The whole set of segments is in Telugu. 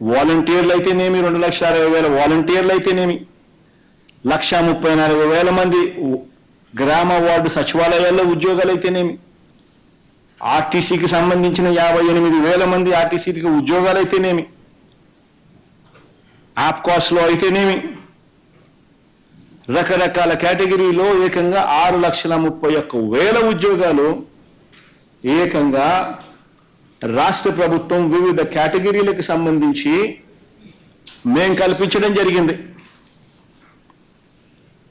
వాలంటీర్లు అయితేనేమి రెండు లక్షల అరవై వేల? వాలంటీర్లు అయితేనేమి లక్ష ముప్పై నాలుగు వేల మంది గ్రామ వార్డు సచివాలయాల్లో ఉద్యోగాలు అయితేనేమి ఆర్టీసీకి సంబంధించిన యాభై ఎనిమిది వేల మంది ఆర్టీసీకి ఉద్యోగాలు అయితేనేమి ఆప్కాస్లో అయితేనేమి? రకరకాల కేటగిరీలో ఏకంగా ఆరు లక్షల ముప్పై ఒక్క వేల ఉద్యోగాలు ఏకంగా రాష్ట్ర ప్రభుత్వం వివిధ కేటగిరీలకు సంబంధించి మేం కల్పించడం జరిగింది.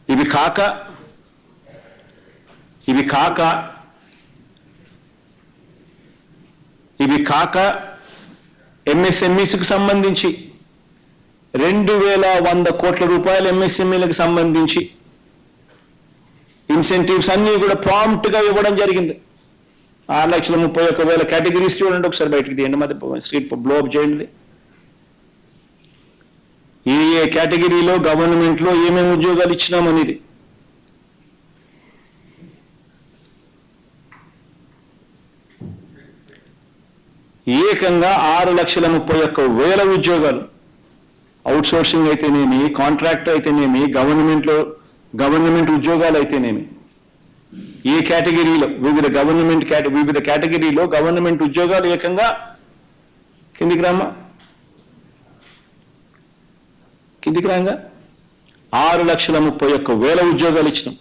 ఇవి కాక ఇవి కాక ఇవి కాక ఎంఎస్ఎంఈస్కి సంబంధించి రెండు వేల వంద కోట్ల రూపాయలు ఎంఎస్ఎంఈలకు సంబంధించి ఇన్సెంటివ్స్ అన్నీ కూడా ప్రాంప్ట్గా ఇవ్వడం జరిగింది. ఆరు లక్షల ముప్పై ఒక్క వేల కేటగిరీస్ చూడండి ఒకసారి బయటకు తీయండి. మధ్య స్ట్రీట్ బ్లోప్ చేయండి. ఏ ఏ కేటగిరీలో గవర్నమెంట్లో ఏమేమి ఉద్యోగాలు ఇచ్చినామనేది. ఏకంగా ఆరు లక్షల ముప్పై ఒక్క వేల ఉద్యోగాలు. అవుట్ సోర్సింగ్ అయితేనేమి కాంట్రాక్ట్ అయితేనేమి గవర్నమెంట్లో గవర్నమెంట్ ఉద్యోగాలు అయితేనేమి. ఏ కేటగిరీలో వివిధ గవర్నమెంట్ కేట వివిధ కేటగిరీలో గవర్నమెంట్ ఉద్యోగాలు ఏకంగా కిందికి రామ్మా? కిందికి రాగా? ఆరు లక్షల ముప్పై ఒక్క వేల ఉద్యోగాలు ఇచ్చినాం.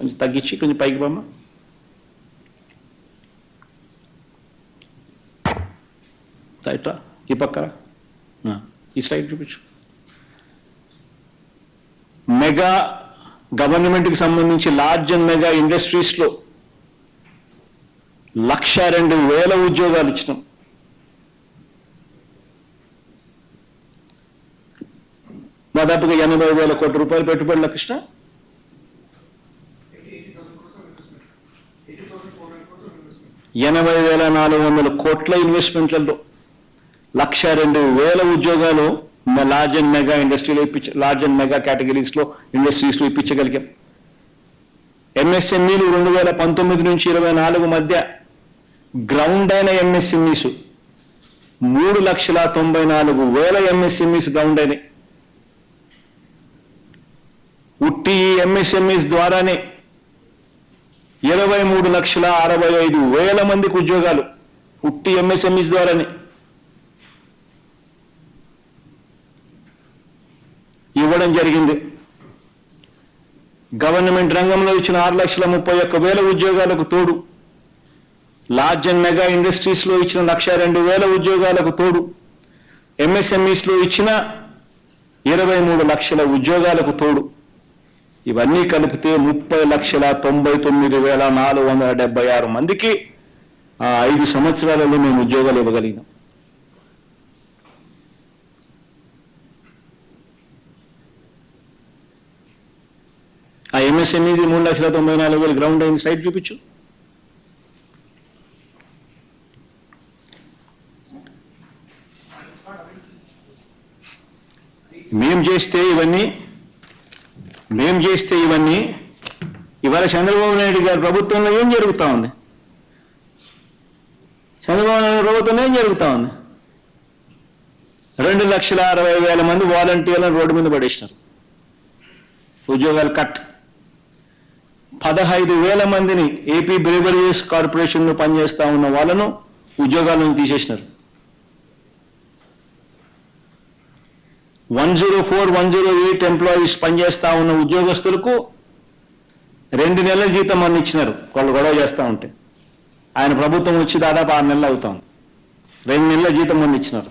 కొంచెం తగ్గించి కొంచెం పైకి బామ్మ ఇట్లా ఈ పక్కన ఆ, ఈ సైడ్ చూపించు. మెగా గవర్నమెంట్కి సంబంధించి లార్జ్ అండ్ మెగా ఇండస్ట్రీస్లో లక్ష రెండు వేల ఉద్యోగాలు ఇచ్చినాం. దాదాపుగా ఎనభై వేల కోట్ల రూపాయలు పెట్టుబడుల కృష్ణ ఎనభై వేల నాలుగు వందల కోట్ల ఇన్వెస్ట్మెంట్లలో లక్ష రెండు వేల ఉద్యోగాలు లార్జ్ అండ్ మెగా ఇండస్ట్రీలో ఇప్పించ లార్జ్ అండ్ మెగా కేటగిరీస్లో ఇండస్ట్రీస్లో ఇండస్ట్రీస్ ఇప్పించగలిగాం. ఎంఎస్ఎంఈలు రెండు వేల పంతొమ్మిది నుంచి ఇరవై నాలుగు మధ్య గ్రౌండ్ అయిన ఎంఎస్ఎంఈస్ మూడు లక్షల తొంభై నాలుగు వేల ఎంఎస్ఎంఈస్ గ్రౌండ్ అయినాయి. ఉట్టి ఈ ఎంఎస్ఎంఈస్ ద్వారానే ఇరవై మూడు లక్షల అరవై ఐదు వేల మందికి ఉద్యోగాలు ఉట్టి ఎంఎస్ఎంఈస్ ద్వారానే. ఇవ్వడం జరిగింది. గవర్నమెంట్ రంగంలో ఇచ్చిన ఆరు లక్షల ముప్పై ఒక్క వేల ఉద్యోగాలకు తోడు. లార్జ్ అండ్ మెగా ఇండస్ట్రీస్లో ఇచ్చిన లక్ష రెండు వేల ఉద్యోగాలకు తోడు. ఎంఎస్ఎంఈస్లో ఇచ్చిన ఇరవై మూడు లక్షల ఉద్యోగాలకు తోడు. ఇవన్నీ కలిపితే ముప్పై లక్షల తొంభై తొమ్మిది వేల నాలుగు వందల డెబ్బై ఆరు మందికి ఆ ఐదు సంవత్సరాలలో మేము ఉద్యోగాలు ఇవ్వగలిగినాం. ఆ ఎంఎస్ఎంఈది మూడు లక్షల తొంభై నాలుగు వేలు గ్రౌండ్ అయిన సైట్ చూపించు. మేం చేస్తే ఇవన్నీ మేం చేస్తే ఇవన్నీ ఇవాళ చంద్రబాబు నాయుడు గారి ప్రభుత్వంలో ఏం జరుగుతూ ఉంది? చంద్రబాబు నాయుడు ప్రభుత్వంలో ఏం జరుగుతా ఉంది? రెండు లక్షల అరవై వేల మంది వాలంటీర్లను రోడ్డు మీద పడేసినారు. ఉద్యోగాలు కట్. పదహైదు వేల మందిని ఏపీ బ్రేవరీస్ కార్పొరేషన్లో పనిచేస్తూ ఉన్న వాళ్ళను ఉద్యోగాల నుంచి తీసేసినారు. One zero four one zero eight employees పనిచేస్తూ ఉన్న ఉద్యోగస్తులకు రెండు నెలల జీతం అన్ని ఇచ్చినారు. వాళ్ళు గొడవ చేస్తూ ఉంటే. ఆయన ప్రభుత్వం వచ్చి దాదాపు ఆరు నెలలు అవుతాం. రెండు నెలల జీతం అన్ని ఇచ్చినారు.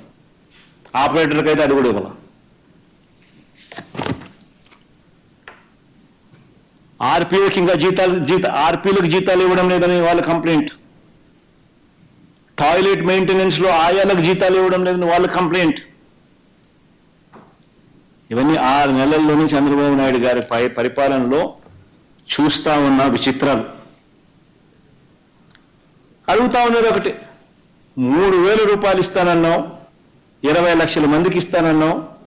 ఆపరేటర్కి అయితే అది కూడా ఇవ్వాలి. ఆర్పీఓకి ఇంకా జీతాలు జీత ఆర్పీలకు జీతాలు ఇవ్వడం లేదని వాళ్ళ కంప్లైంట్. టాయిలెట్ మెయింటెనెన్స్లో ఆయాలకు జీతాలు ఇవ్వడం లేదని వాళ్ళ కంప్లైంట్. ఇవన్నీ ఆరు నెలల్లోనే చంద్రబాబు నాయుడు గారి పై పరిపాలనలో చూస్తా ఉన్న విచిత్రాలు. అడుగుతా ఉన్నది ఒకటి. మూడు వేల రూపాయలు ఇస్తానన్నావు ఇరవై లక్షల మందికి ఇస్తానన్నావు